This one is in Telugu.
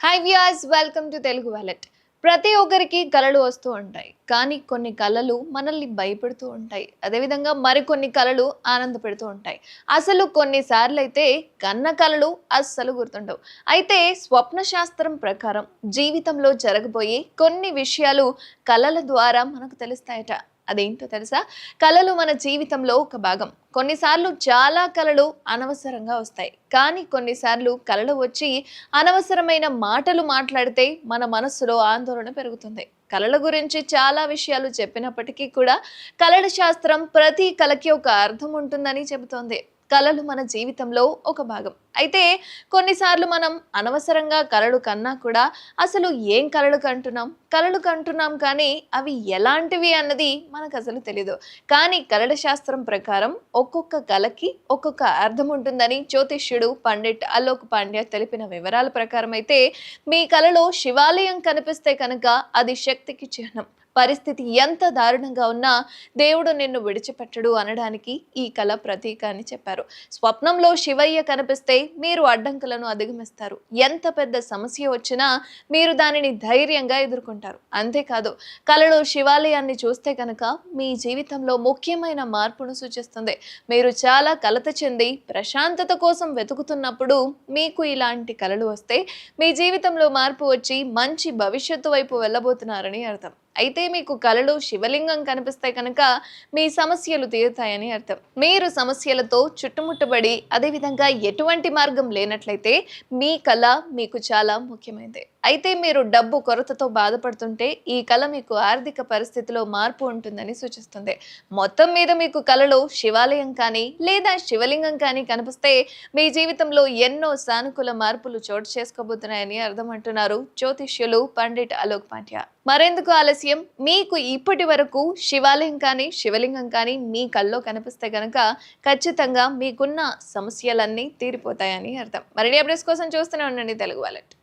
Hi viewers welcome to Telugu wallet ప్రతి ఒక్కరికి కళలు వస్తూ ఉంటాయి. కానీ కొన్ని కళలు మనల్ని భయపెడుతూ ఉంటాయి. అదేవిధంగా మరికొన్ని కళలు ఆనంద పెడుతూ ఉంటాయి. అసలు కొన్నిసార్లు అయితే కన్న కళలు అస్సలు గుర్తుండవు. అయితే స్వప్న శాస్త్రం ప్రకారం జీవితంలో జరగబోయే కొన్ని విషయాలు కళల ద్వారా మనకు తెలుస్తాయట. అదేంటో తెలుసా? కళలు మన జీవితంలో ఒక భాగం. కొన్నిసార్లు చాలా కళలు అనవసరంగా వస్తాయి. కానీ కొన్నిసార్లు కళలు వచ్చి అనవసరమైన మాటలు మాట్లాడితే మన మనస్సులో ఆందోళన పెరుగుతుంది. కళల గురించి చాలా విషయాలు చెప్పినప్పటికీ కూడా కళల శాస్త్రం ప్రతి కళకి ఒక అర్థం ఉంటుందని చెబుతోంది. కళలు మన జీవితంలో ఒక భాగం. అయితే కొన్నిసార్లు మనం అనవసరంగా కళలు కన్నా కూడా అసలు ఏం కళలు కంటున్నాం? కళలు కంటున్నాం కానీ అవి ఎలాంటివి అన్నది మనకు అసలు తెలియదు కానీ కళల శాస్త్రం ప్రకారం ఒక్కొక్క కళకి ఒక్కొక్క అర్థం ఉంటుందని జ్యోతిష్యుడు పండిట్ అలోక్ పాండ్య తెలిపిన వివరాల ప్రకారం అయితే మీ కళలో శివాలయం కనిపిస్తే కనుక అది శక్తికి చిహ్నం. పరిస్థితి ఎంత దారుణంగా ఉన్నా దేవుడు నిన్ను విడిచిపెట్టడు అనడానికి ఈ కళ ప్రతీక అని చెప్పారు. స్వప్నంలో శివయ్య కనిపిస్తే మీరు అడ్డంకులను అధిగమిస్తారు. ఎంత పెద్ద సమస్య వచ్చినా మీరు దానిని ధైర్యంగా ఎదుర్కొంటారు. అంతేకాదు కళలో శివాలయాన్ని చూస్తే కనుక మీ జీవితంలో ముఖ్యమైన మార్పును సూచిస్తుంది. మీరు చాలా కలత చెంది ప్రశాంతత కోసం వెతుకుతున్నప్పుడు మీకు ఇలాంటి కళలు వస్తే మీ జీవితంలో మార్పు వచ్చి మంచి భవిష్యత్తు వైపు వెళ్ళబోతున్నారని అర్థం. అయితే మీకు కళలో శివలింగం కనిపిస్తే కనుక మీ సమస్యలు తీరుతాయని అర్థం. మీరు సమస్యలతో చుట్టుముట్టబడి అదేవిధంగా ఎటువంటి మార్గం లేనట్లయితే మీ కళ మీకు చాలా ముఖ్యమైనది. అయితే మీరు డబ్బు కొరతతో బాధపడుతుంటే ఈ కళ మీకు ఆర్థిక పరిస్థితిలో మార్పు ఉంటుందని సూచిస్తుంది. మొత్తం మీద మీకు కళలో శివాలయం కానీ లేదా శివలింగం కానీ కనిపిస్తే మీ జీవితంలో ఎన్నో సానుకూల మార్పులు చోటు చేసుకోబోతున్నాయని అర్థం అంటున్నారు జ్యోతిష్యులు పండిట్ అలోక్ పాండ్య. మరెందుకు ఆలస్యం? మీకు ఇప్పటి వరకు శివాలయం కానీ శివలింగం కానీ మీ కల్లో కనిపిస్తే కనుక ఖచ్చితంగా మీకున్న సమస్యలన్నీ తీరిపోతాయని అర్థం. మరిన్ని అప్డేట్స్ కోసం చూస్తూనే ఉండండి తెలుగు వాలెట్.